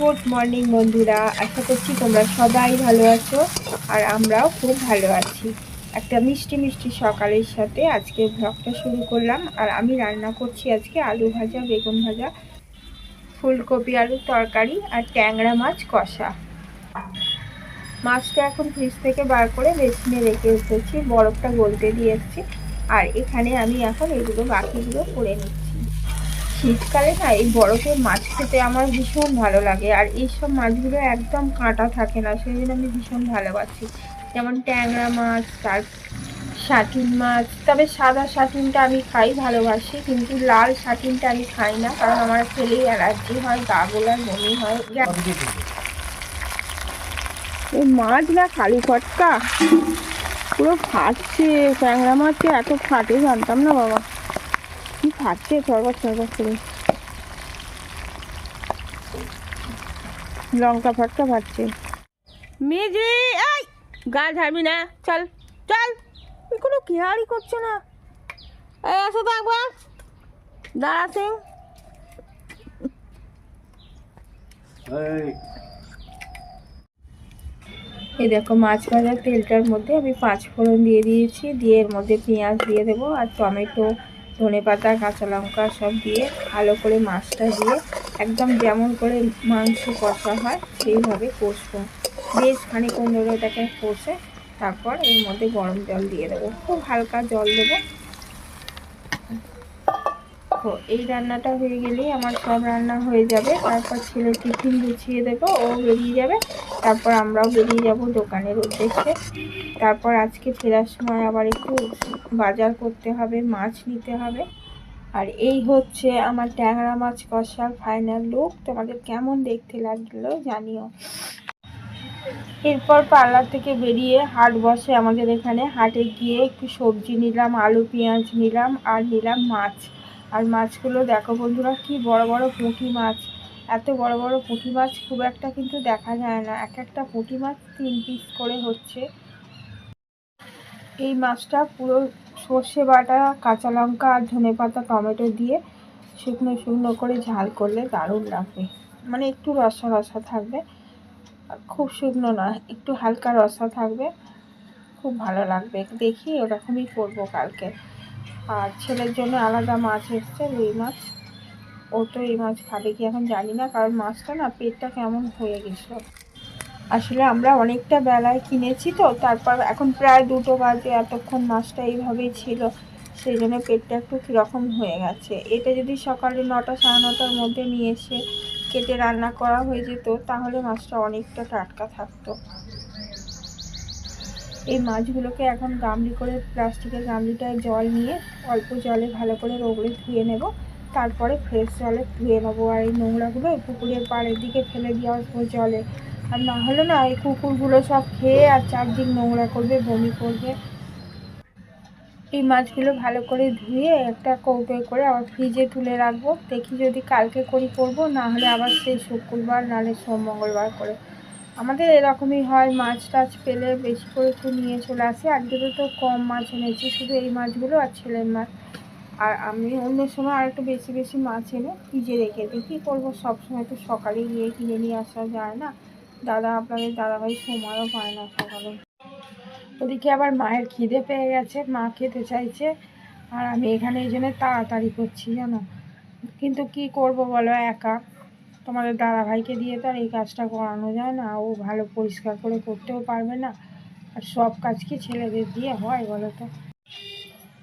Good morning বন্ধুরা। আশা করছি তোমরা সবাই ভালো আছো আর আমরাও খুব ভালো আছি। একটা মিষ্টি মিষ্টি সকালের সাথে আজকে ব্লগটা শুরু করলাম আর আমি রান্না করছি আজকে আলু ভাজা, বেগুন ভাজা, ফুলকপি আলুর তরকারি আর ট্যাংরা মাছ কষা। মাছটা এখন ফ্রিজ থেকে বার করে বেসিনে রেখে এসেছি, বরফটা গলতে দিয়ে এসেছি। আর এখানে আমি এখন এগুলো বাকিগুলো করে নিচ্ছি। শীতকালে না এই বরফের মাছ খেতে আমার ভীষণ ভালো লাগে। আর এইসব মাছগুলো একদম কাঁটা থাকে না সেই জন্য আমি ভীষণ ভালোবাসি। যেমন ট্যাংরা মাছ, তার শাটিন মাছ, তবে সাদা শাটিনটা আমি খাই ভালোবাসি, কিন্তু লাল শাটিনটা আমি খাই না, কারণ আমার খেলেই অ্যালার্জি হয়, গা গোলার বমি হয়। এই মাছ না কালী ফটকা। পুরো ফাটছে, ট্যাংরা মাছ এত ফাটে, জানতাম না বাবা। কি ফাটছে সরকার করে। লঙ্কা ফটকা ফাটছে মেজে এই গা ঝাড়বি না। চল চল। কোনো কেয়ারই করছে না? এই আসো তো একবার। দাঁড়া সিং। এই। দেখো মাছ ভাজার তেলটার মধ্যে আমি পাঁচ ফোড়ন দিয়ে দিয়েছি। দিয়ে এর মধ্যে পেঁয়াজ দিয়ে দেবো আর টমেটো ধনে পাতা কাঁচা লঙ্কা সব দিয়ে ভালো করে মাছটা দিয়ে একদম যেমন করে মাংস কষা হয়, সেইভাবে কষবো। বেশ খানিক্ষণ ধরে ওটাকে কষে তারপর এর মধ্যে গরম জল দিয়ে দেবো। খুব হালকা জল দেবো। দেখো এই রান্নাটা হয়ে গেলেই আমার সব রান্না হয়ে যাবে। তারপর ছেলে টিফিন গুছিয়ে দেবো, ও বেরিয়ে যাবে। তারপর আমরাও বেরিয়ে যাব দোকানের উদ্দেশ্যে। তারপর আজকে ফেরার সময় আবার একটু বাজার করতে হবে, মাছ নিতে হবে। আর এই হচ্ছে আমার ট্যাংরা মাছ কষার ফাইনাল লুক তোমাদের কেমন দেখতে লাগল জানিও। এরপর পার্লার থেকে বেরিয়ে হাট বসে আমাদের এখানে। হাটে গিয়ে একটু সবজি নিলাম, আলু, পেঁয়াজ নিলাম আর নিলাম মাছ। আর মাছগুলো দেখো বন্ধুরা, কি বড় বড় পুঁটি মাছ। এত বড় বড় পুঁটি মাছ খুব একটা কিন্তু দেখা যায় না। এক একটা পুঁটি মাছ তিন পিস করে হচ্ছে। এই মাছটা পুরো সর্ষে বাটা, কাঁচা লঙ্কা আর ধনে পাতা, টমেটো দিয়ে শুকনো শুকনো করে ঝাল করলে দারুণ লাগবে মানে একটু রসা রসা থাকবে। খুব শুকনো না, একটু হালকা রসা থাকবে। খুব ভালো লাগবে। দেখি ওরকমই করব কালকে। আর ছেলের জন্য আলাদা মাছ এসছে, রুই মাছ। ও তো এই মাছ খাবে কি এখন জানি না, কারণ মাছটা না পেটটা কেমন হয়ে গেছিল। আসলে আমরা অনেকটা বেলায় কিনেছি তো, তারপর এখন প্রায় দুটো বাজে এতক্ষণ মাছটা এইভাবেই ছিল, সেই জন্য পেটটা একটু কীরকম হয়ে গেছে। এটা যদি সকালে নটা সাড়ে নটার মধ্যে নিয়ে এসে কেটে রান্না করা হয়ে যেত, তাহলে মাছটা অনেকটা টাটকা থাকতো। এই মাছগুলোকে এখন গামলি করে, প্লাস্টিকের গামলিটায় জল নিয়ে অল্প জলে ভালো করে রোগড়ে ধুয়ে নেব। তারপরে ফ্রেশ জলে ধুয়ে নেব আর এই নোংরাগুলো পুকুরের পাড়ের দিকে ফেলে দিয়ে আসব জলে। আর না হলে না এই কুকুরগুলো সব খেয়ে আর চারদিক নোংরা করবে, বমি করবে। এই মাছগুলো ভালো করে ধুয়ে একটা কৌটোয় করে আবার ফ্রিজে তুলে রাখব। দেখি যদি কালকে করি করব, না হলে আবার সেই শুক্রবার নাহলে সোম মঙ্গলবার করে। আমাদের এরকমই হয়, মাছ টাছ পেলে বেশি করে একটু নিয়ে চলে আসি। আজকে তো কম মাছ এনেছি, শুধু এই মাছগুলো আর ছেলের মাছ। আর আমি অন্য সময় আর একটু বেশি বেশি মাছ এনে ফ্রিজে রেখে দিই। কী করব? সবসময় তো সকালে গিয়ে কিনে নিয়ে আসা যায় না। দাদা, আপনাদের দাদাভাই সময়ও পায় না সকালে। ওদিকে আবার মায়ের খিদে পেয়ে গেছে, মা খেতে চাইছে। আর আমি এখানে এই জন্য তাড়াতাড়ি করছি, জানো? কিন্তু কি করব বলো, একা। তোমাদের দাদাভাইকে দিয়ে তো আর এই কাজটা করানো যায় না। ও ভালো পরিষ্কার করে করতেও পারবে না। আর সব কাজ কি ছেলেদের দিয়ে হয় বলো তো?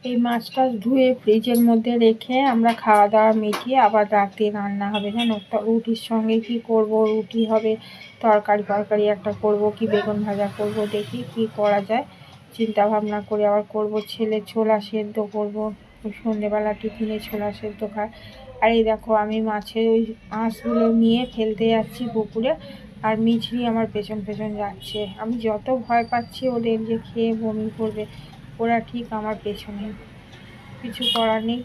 এই মাছটা ধুয়ে ফ্রিজের মধ্যে রেখে আমরা খাওয়া দাওয়া মিটিয়ে আবার রাতে রান্না হবে, জানো? রুটির সঙ্গে কি করব? রুটি হবে, তরকারি, ফরকারি একটা করব, কি বেগুন ভাজা করব? দেখি কি করা যায়। চিন্তা ভাবনা করে আবার করব, ছেলে ছোলা সেদ্ধ করব, সন্ধেবেলা টিফিনে ছোলা সেদ্ধ খায়। আর এই দেখো, আমি মাছের ওই আঁশগুলো নিয়ে ফেলতে যাচ্ছি পুকুরে, আর মিছরি আমার পেছন পেছন যাচ্ছে। আমি যত ভয় পাচ্ছি ওদের যে খেয়ে বমি করবে ওরা ঠিক আমার পেছনে। কিছু করার নেই।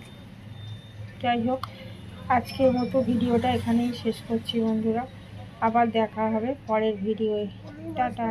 যাই হোক, আজকের মতো ভিডিওটা এখানেই শেষ করছি বন্ধুরা। আবার দেখা হবে পরের ভিডিওয়ে। টাটা।